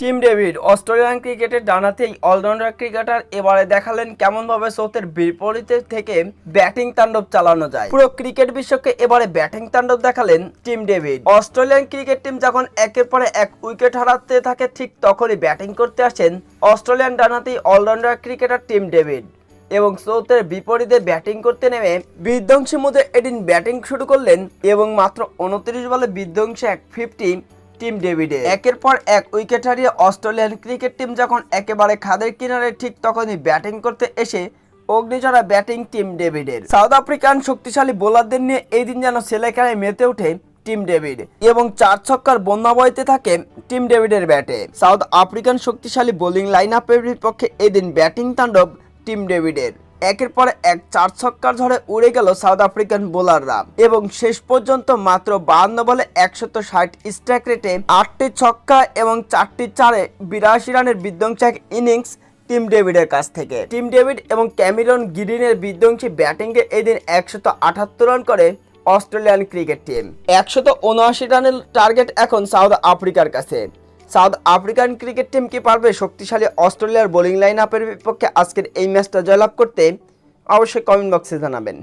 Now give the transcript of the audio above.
Team David, Australian ক্রিকেটের ডানাতেই allrounder cricketer এবারে দেখালেন কেমনভাবে সৌথের বিপরীতে থেকে ব্যাটিং তাণ্ডব চালানো যায়। পুরো ক্রিকেট বিশ্বকে এবারে ব্যাটিং তাণ্ডব দেখালেন Tim David. Australian cricket team যখন একের পরে এক উইকেট হারাতে থাকে, ঠিক তখনই ব্যাটিং করতে আসেন অস্ট্রেলিয়ান ডানাতেই অলরাউন্ডার ক্রিকেটার টিম ডেভিড এবং সৌথের বিপরীতে ব্যাটিং করতে নেমে বিধ্বংসী মধ্যে এদিন ব্যাটিং শুরু করলেন এবং মাত্র উনত্রিশ বলে বিধ্বংসী এক ফিফটি টিম ডেভিডে একের পর এক উইকেট হারিয়ে অস্ট্রেলিয়ান ক্রিকেট টিম যখন একেবারে খাদের কিনারে, ঠিক তখনই ব্যাটিং করতে এসে অগ্নিঝরা ব্যাটিং টিম ডেভিডের। সাউথ আফ্রিকান শক্তিশালী বোলারদের নিয়ে এই দিন যেন সেলেখায় মেতে ওঠে টিম ডেভিড এবং চার ছক্কার বন্যা বইতে থাকে টিম ডেভিডের ব্যাটে। সাউথ আফ্রিকান শক্তিশালী বোলিং লাইন আপের বিপক্ষে এদিন ব্যাটিং তাণ্ডব টিম ডেভিডের। একের পর এক চার ছক্কার ঝড়ে উড়ে গেল সাউথ আফ্রিকান বোলাররা। এবং শেষ পর্যন্ত মাত্র বাহান্ন বলে একশত ষাট স্ট্রাইক রেটে আটটি ছক্কা এবং চারটি চারে বিরাশি রানের বিধ্বংসী এক ইনিংস টিম ডেভিডের কাছ থেকে। টিম ডেভিড এবং ক্যামেরন গিরিনের বিধ্বংসী ব্যাটিংয়ে এদিন একশত আটাত্তর রান করে অস্ট্রেলিয়ান ক্রিকেট টিম। একশত উনআশি রানের টার্গেট এখন সাউথ আফ্রিকার কাছে। সাউথ আফ্রিকান ক্রিকেট টিম কি পারবে শক্তিশালী অস্ট্রেলিয়ার বোলিং লাইন আপের বিপক্ষে? আজকের এই ম্যাচটা জয়লাভ করতে অবশ্যই কমেন্ট বক্সে জানাবেন।